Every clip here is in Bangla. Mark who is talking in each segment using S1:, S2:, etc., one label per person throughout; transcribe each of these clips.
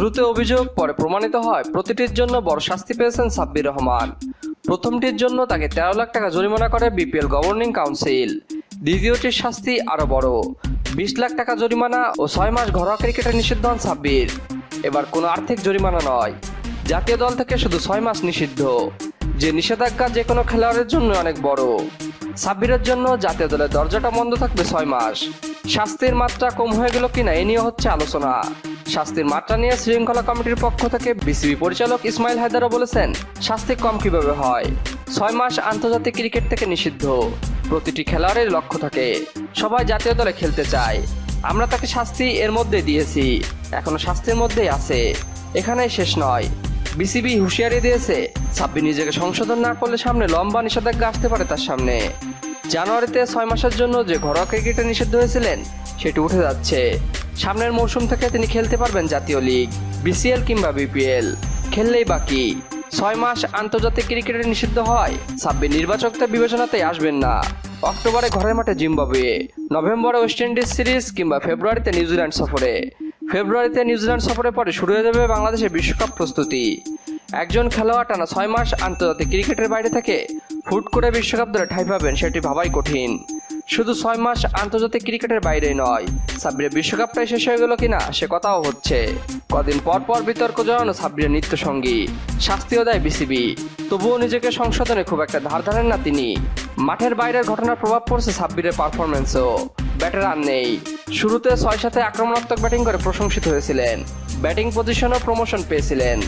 S1: শুরুতে অভিযোগ, পরে প্রমাণিত হয় প্রতিটির জন্য বড় শাস্তি পেয়েছেন সাব্বির রহমান। প্রথমটির জন্য তাকে তেরো লাখ টাকা জরিমানা করে বিপিএল গভর্নিং কাউন্সিল। দ্বিতীয়টির শাস্তি আরও বড়। বিশ লাখ টাকা জরিমানা ও ছয় মাস ঘরোয়া ক্রিকেটে নিষিদ্ধ হন সাব্বির। এবার কোনো আর্থিক জরিমানা নয়। জাতীয় দল থেকে শুধু ছয় মাস নিষিদ্ধ। যে নিষেধাজ্ঞা যে কোনো খেলোয়াড়ের জন্য অনেক বড়। সাব্বিরের জন্য জাতীয় দলের দরজাটা বন্ধ থাকবে ছয় মাস। শাস্তির মাত্রা কম হয়ে গেল কিনা এ নিয়ে হচ্ছে আলোচনা। শাস্তির মাত্রা নিয়ে শৃঙ্খলা কমিটির পক্ষ থেকে বিসিবি পরিচালক ইসমাইল হায়দারও বলেছেন, শাস্তি কম কীভাবে হয়? ছয় মাস আন্তর্জাতিক ক্রিকেট থেকে নিষিদ্ধ। প্রতিটি খেলোয়াড়ের লক্ষ্য থাকে, সবাই জাতীয় দলে খেলতে চায়। আমরা তাকে শাস্তি এর মধ্যে দিয়েছি, এখনও শাস্তির মধ্যেই আছে। এখানেই শেষ নয়। বিসিবি হুঁশিয়ারি দিয়েছে সাব্বির নিজেকে সংশোধন না করলে সামনে লম্বা নিষেধাজ্ঞা আসতে পারে তার সামনে। জানুয়ারিতে ছয় মাসের জন্য যে ঘরোয়া ক্রিকেটে নিষিদ্ধ হয়েছিলেন, সেটি উঠে যাচ্ছে। সামনের মৌসুম থেকে তিনি খেলতে পারবেন জাতীয় লিগ, বিসিএল কিংবা বিপিএল। খেললেই বাকি। ছয় মাস আন্তর্জাতিক ক্রিকেটে নিষিদ্ধ হয় সাব্বির নির্বাচকদের বিবেচনাতেই আসবেন না। অক্টোবরে ঘরের মাঠে জিম্বাবুয়ে, নভেম্বরে ওয়েস্ট ইন্ডিজ সিরিজ কিংবা ফেব্রুয়ারিতে নিউজিল্যান্ড সফরে। ফেব্রুয়ারিতে নিউজিল্যান্ড সফরের পরে শুরু হয়ে যাবে বাংলাদেশের বিশ্বকাপ প্রস্তুতি। একজন খেলোয়াড় টানা ছয় মাস আন্তর্জাতিক ক্রিকেটের বাইরে থেকে হুট করে বিশ্বকাপ ধরে ঠাঁই পাবেন সেটি ভাবাই কঠিন। শুধু ছয় মাস আন্তর্জাতিক ক্রিকেটের বাইরেই নয় সাব্বিরের বিশ্বকাপটাই শেষ হয়ে গেল কিনা সে কথাও হচ্ছে। কদিন পর পর বিতর্ক জড়ানো সাব্বিরের নিত্য সঙ্গী শাস্তিও দেয় বিসিবি। তবুও নিজেকে সংশোধনে খুব একটা ধার ধারেন না তিনি। মাঠের বাইরের ঘটনার প্রভাব পড়ছে সাব্বিরের পারফরমেন্সও ব্যাটে রান নেই। শুরুতে ছয় সাথে আক্রমণাত্মক ব্যাটিং করে প্রশংসিত হয়েছিলেন। ব্যাটিং পজিশনও প্রমোশন পেয়েছিলেন।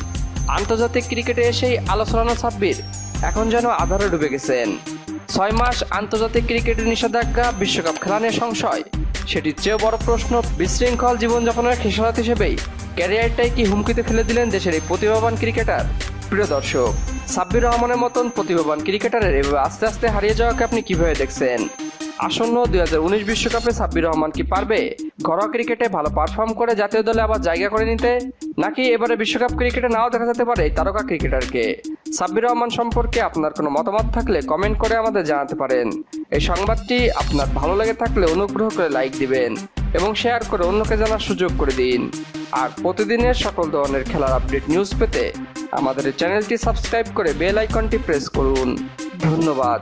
S1: আন্তর্জাতিক ক্রিকেটে এসেই আলোচনা সাব্বির এখন যেন আধারে ডুবে গেছেন। ছয় মাস আন্তর্জাতিক ক্রিকেটের নিষেধাজ্ঞা, বিশ্বকাপ খেলা নিয়ে সংশয়। সেটির চেয়েও বড় প্রশ্ন, বিশৃঙ্খল জীবনযাপনের খেসারত হিসেবেই ক্যারিয়ারটাই কি হুমকিতে ফেলে দিলেন দেশের এই প্রতিভাবান ক্রিকেটার? প্রিয় দর্শক, সাব্বির রহমানের মতন প্রতিভাবান ক্রিকেটারের এভাবে আস্তে আস্তে হারিয়ে যাওয়াকে আপনি কীভাবে দেখছেন? আসন্ন দুই হাজার উনিশ বিশ্বকাপে সাব্বির রহমান কি পারবে? ঘরোয়া ক্রিকেটে ভালো পারফর্ম করে জাতীয় দলে আবার জায়গা করে নিতে? নাকি এবারে বিশ্বকাপ ক্রিকেটে নাও দেখা যেতে পারে তারকা ক্রিকেটারকে? সাব্বির রহমান সম্পর্কে আপনার কোনো মতামত থাকলে কমেন্ট করে আমাদের জানাতে পারেন। এই সংবাদটি আপনার ভালো লেগে থাকলে অনুগ্রহ করে লাইক দিবেন এবং শেয়ার করে অন্যকে জানার সুযোগ করে দিন। আর প্রতিদিনের সকল ধরনের খেলার আপডেট নিউজ পেতে আমাদের চ্যানেলটি সাবস্ক্রাইব করে বেল আইকনটি প্রেস করুন। ধন্যবাদ।